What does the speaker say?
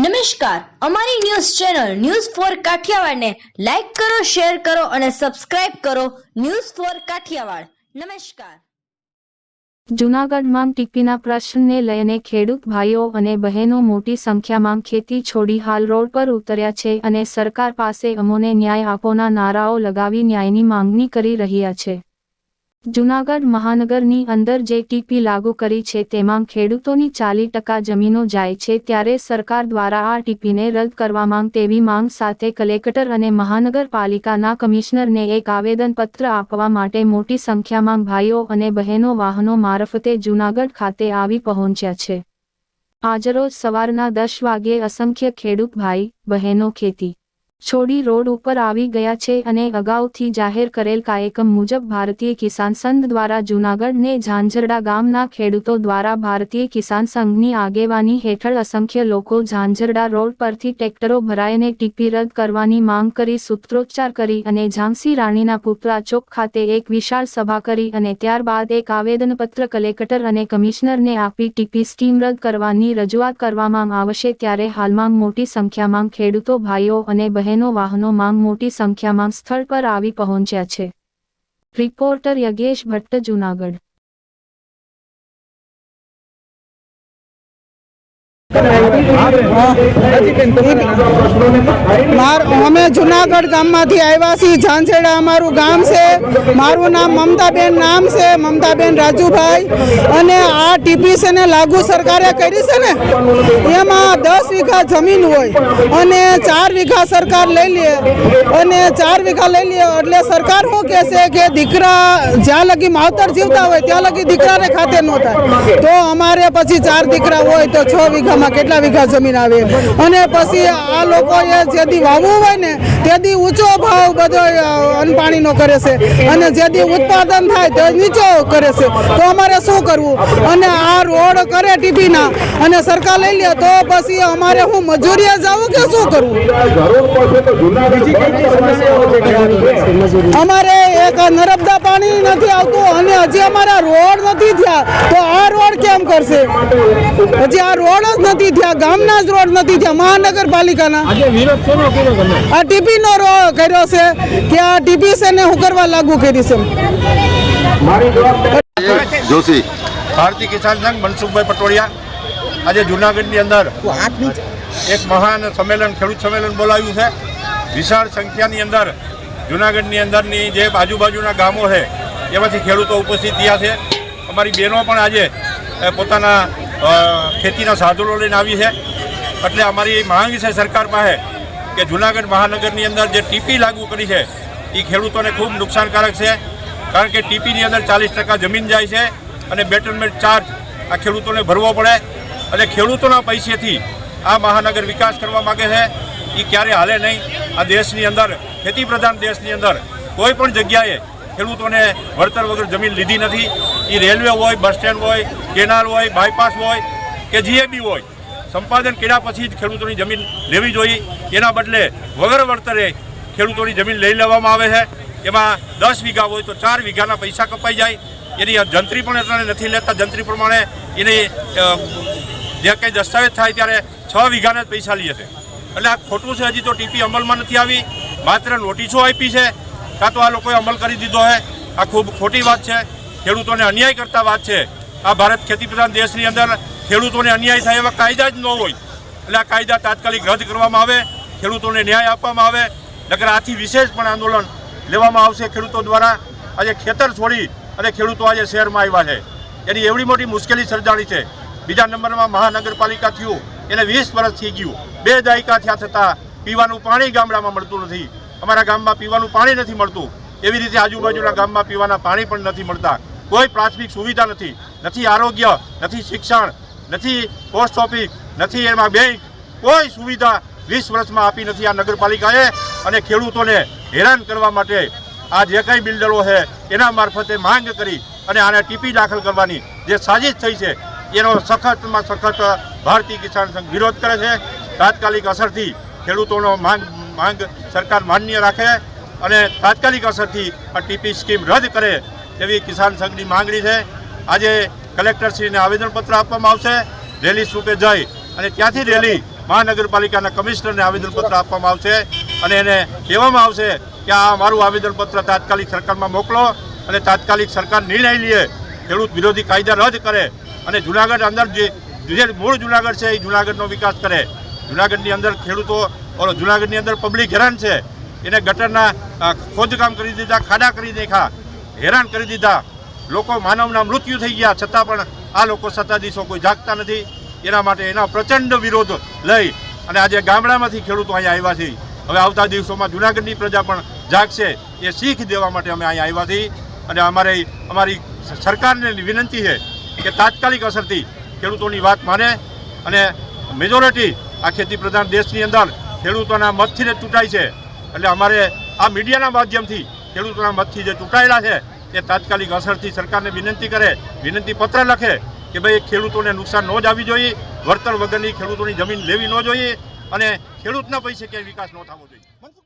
નમસ્કાર. અમારી news channel news four કાઠિયાવાડને લાઈક કરો, શેર કરો અને સબસ્ક્રાઇબ કરો ન્યૂઝ ફોર કાઠિયાવાડ. નમસ્કાર. જૂનાગઢમાં ટીપીના પ્રશ્નને લઈને ખેડૂત ભાઈઓ અને બહેનો મોટી સંખ્યામાં ખેતી છોડી હાલ રોડ પર ઉતર્યા છે અને સરકાર પાસે અમોને ન્યાય આપોના નારાઓ લગાવી ન્યાયની માંગણી કરી રહ્યા છે. જૂનાગઢ મહાનગરની અંદર જે ટીપી લાગુ કરી છે તેમાં ખેડૂતોની ચાલી ટકા જમીનો જાય છે ત્યારે સરકાર દ્વારા આ ટીપીને રદ કરવા માંગ તેવી માંગ સાથે કલેક્ટર અને મહાનગરપાલિકાના કમિશનરને એક આવેદનપત્ર આપવા માટે મોટી સંખ્યામાં ભાઈઓ અને બહેનો વાહનો મારફતે જૂનાગઢ ખાતે આવી પહોંચ્યા છે. આજરોજ સવારના દસ વાગ્યે અસંખ્ય ખેડૂત ભાઈ, બહેનો ખેતી છોડી રોડ ઉપર આવી ગયા છે અને અગાઉથી જાહેર કરેલ કાર્યક્રમ મુજબ ભારતીય કિસાન સંઘ દ્વારા જૂનાગઢને ઝાંઝરડા ગામના ખેડૂતો દ્વારા ભારતીય કિસાન સંઘની આગેવાની હેઠળ અસંખ્ય લોકો ઝાંઝરડા રોડ પરથી ટ્રેક્ટરો ભરાઈને ટીપી રદ કરવાની માંગ કરી, સૂત્રોચ્ચાર કરી અને ઝાંસી રાણીના પુતળા ચોક ખાતે એક વિશાળ સભા કરી અને ત્યારબાદ એક આવેદનપત્ર કલેક્ટર અને કમિશનરને આપી ટીપી સ્ટીમ રદ કરવાની રજૂઆત કરવામાં આવશે ત્યારે હાલમાં મોટી સંખ્યામાં ખેડૂતો, ભાઈઓ અને બહેનો વાહનો માંગ મોટી સંખ્યામાં સ્થળ પર આવી પહોંચ્યા છે. રિપોર્ટર યજ્ઞેશ ભટ્ટ જૂનાગઢ. અમે જુનાગઢ ગામમાંથી આવ્યા છીએ. ઝાંઝેડા અમારું ગામ છે. મારું નામ મમતાબેન નામ છે. મમતાબેન રાજુભાઈ. અને આ ટીપીસીને લાગુ સરકારે કરી છે ને, એમાં દસ વીઘા જમીન હોય અને ચાર વીઘા સરકાર લઈ લે. અને ચાર વીઘા લઈ લે એટલે સરકાર શું કહે છે કે દીકરા જ્યાં લગી માવતર જીવતા હોય ત્યાં લગી દીકરાને ખાતે ન થાય. તો અમારે પછી ચાર દીકરા હોય તો છ વીઘામાં કેટલા વીઘા જમીન આવે. અને પછી આ લોકોએ જેથી વાવવું હોય ને તેથી ઊંચો ભાવ બધો અન્ન કરે છે. અને જેથી ઉત્પાદન થાય તો નીચો કરે છે. તો અમારે શું કરવું? અને આ રોડ કરે ટીપીના. અને સરકાર લઈ લે તો પછી અમારે હું મજૂરીએ જાઉં કે શું કરવું અમારે એક નર્મદા પાણી નથી આવતું અને હજી અમારા રોડ નથી કરશે. પછી આ રોડ જ નથી થયા ગામના જ રોડ નથી થયા મહાનગરપાલિકાના. આ ટીપી નો રોડ કર્યો છે કે આ ટીપી છે ને હું કરવા લાગુ કરી છે. જોશી. ભારતીય કિસાન સંઘ મનસુખભાઈ પટોડિયા આજે જુનાગઢની અંદર એક મહાન સંમેલન ખેડૂત સંમેલન બોલાવ્યું છે. વિશાળ સંખ્યાની અંદર જુનાગઢની અંદરની જે આજુબાજુના ગામો છે એમાંથી ખેડૂતો ઉપસ્થિત થયા છે. અમારી બહેનો પણ આજે પોતાના ખેતીના સાધનો લઈને આવી છે. એટલે અમારી માંગ છે સરકાર પાસે કે જુનાગઢ મહાનગરની અંદર જે ટીપી લાગુ કરી છે એ ખેડૂતોને ખૂબ નુકસાનકારક છે. કારણ કે ટીપીની અંદર ચાલીસ ટકા જમીન જાય છે અને બેટરમેન્ટ ચાર્જ આ ખેડૂતોને ભરવો પડે. અને ખેડૂતોના પૈસેથી આ મહાનગર વિકાસ કરવા માગે છે. એ ક્યારે હાલે નહીં. આ દેશની અંદર, ખેતી પ્રધાન દેશની અંદર કોઈ પણ જગ્યાએ ખેડૂતોને વળતર વગર જમીન લીધી નથી. એ રેલવે હોય, બસ સ્ટેન્ડ હોય, કેનાલ હોય, બાયપાસ હોય કે જીએબી હોય, સંપાદન કર્યા પછી જ ખેડૂતોની જમીન લેવી જોઈએ. એના બદલે વગર વળતરે ખેડૂતોની જમીન લઈ લેવામાં આવે છે. એમાં દસ વીઘા હોય તો ચાર વીઘાના પૈસા કપાઈ જાય. એની જંત્રી પણ એટલાને નથી લેતા. જંત્રી પ્રમાણે એની જે કંઈ દસ્તાવેજ થાય ત્યારે છ વીઘાના જ પૈસા લઈએ છે. એટલે આ ખોટું છે, હજી તો ટીપી અમલમાં નથી આવી. માત્ર નોટિસો આપી છે. કાં તો આ લોકોએ અમલ કરી દીધો છે આ ખૂબ ખોટી વાત છે. ખેડૂતોને અન્યાય કરતા વાત છે. આ ભારત ખેતી પ્રધાન દેશની અંદર ખેડૂતોને અન્યાય થાય એવા કાયદા જ ન હોય. એટલે આ કાયદા તાત્કાલિક રદ કરવામાં આવે, ખેડૂતોને ન્યાય આપવામાં આવે, નકર આથી વિશેષ પણ આંદોલન લેવામાં આવશે ખેડૂતો દ્વારા. આજે ખેતર છોડી અને ખેડૂતો આજે શહેરમાં આવ્યા છે. એની એવડી મોટી મુશ્કેલી સર્જાણી છે. બીજા નંબરમાં મહાનગરપાલિકા થયું. એને વીસ વર્ષ થઈ ગયું. બે દાયકા થયા છતાં પીવાનું પાણી ગામડામાં મળતું નથી. અમારા ગામમાં પીવાનું પાણી નથી મળતું. એવી રીતે આજુબાજુના ગામમાં પીવાના પાણી પણ નથી મળતા. કોઈ પ્રાથમિક સુવિધા નથી. નથી આરોગ્ય, નથી શિક્ષણ, નથી પોસ્ટ ઓફિસ, નથી એમાં બેંક. કોઈ સુવિધા વીસ વર્ષમાં આપી નથી આ નગરપાલિકાએ અને ખેડૂતોને હેરાન કરવા માટે આ જે કંઈ બિલ્ડરો છે એના મારફતે માંગ કરી અને આને ટીપી દાખલ કરવાની જે સાજિશ થઈ છે, એનો સખતમાં સખત ભારતીય કિસાન સંઘ વિરોધ કરે છે. તાત્કાલિક અસરથી ખેડૂતોનો માંગ માંગ સરકાર માન્ય રાખે અને તાત્કાલિક અસરથી આ ટીપી સ્કીમ રદ કરે તેવી કિસાન સંઘની માંગણી છે. આજે કલેક્ટરશ્રીને આવેદનપત્ર આપવામાં આવશે. રેલી સ્વરૂપે જઈ અને ત્યાંથી રેલી મહાનગરપાલિકાના કમિશનરને આવેદનપત્ર આપવામાં આવશે અને એને કહેવામાં આવશે કે આ મારું આવેદનપત્ર તાત્કાલિક સરકારમાં મોકલો અને તાત્કાલિક સરકાર નિર્ણય લે. ખેડૂત વિરોધી કાયદા રદ કરે અને જુનાગઢ અંદર જે જે મૂળ જુનાગઢ છે એ જુનાગઢનો વિકાસ કરે. જુનાગઢની અંદર ખેડૂતો ઓલો જુનાગઢની અંદર પબ્લિક હેરાન છે. એને ગટરના ખોદકામ કરી દીધા, ખાડા કરી દેખા હેરાન કરી દીધા. લોકો માનવના મૃત્યુ થઈ ગયા, છતાં પણ આ લોકો સત્તાધીશો કોઈ જાગતા નથી. એના માટે એના પ્રચંડ વિરોધ લઈ અને આજે ગામડામાંથી ખેડૂતો અહીંયા આવ્યા છે. હવે આવતા દિવસોમાં જુનાગઢની પ્રજા પણ જાગશે, એ શીખ દેવા માટે અમે અહીંયા આવ્યા છીએ. અને અમારે, અમારી સરકારને વિનંતી છે કે તાત્કાલિક અસરથી ખેડૂતોની વાત માને અને મેજોરિટી આ ખેતી પ્રધાન દેશની અંદર ખેડૂતોના મતથી જ ચૂંટાય છે. એટલે અમારે આ મીડિયાના માધ્યમથી ખેડૂતોના મતથી જે ચૂંટાયેલા છે, એ તાત્કાલિક અસરથી સરકારને વિનંતી કરે, વિનંતી પત્ર લખે કે ભાઈ ખેડૂતોને નુકસાન ન જ આવી જોઈએ, વળતર વગરની ખેડૂતોની જમીન લેવી ન જોઈએ અને ખેડૂતના પૈસે ક્યાંય વિકાસ ન થવો જોઈએ.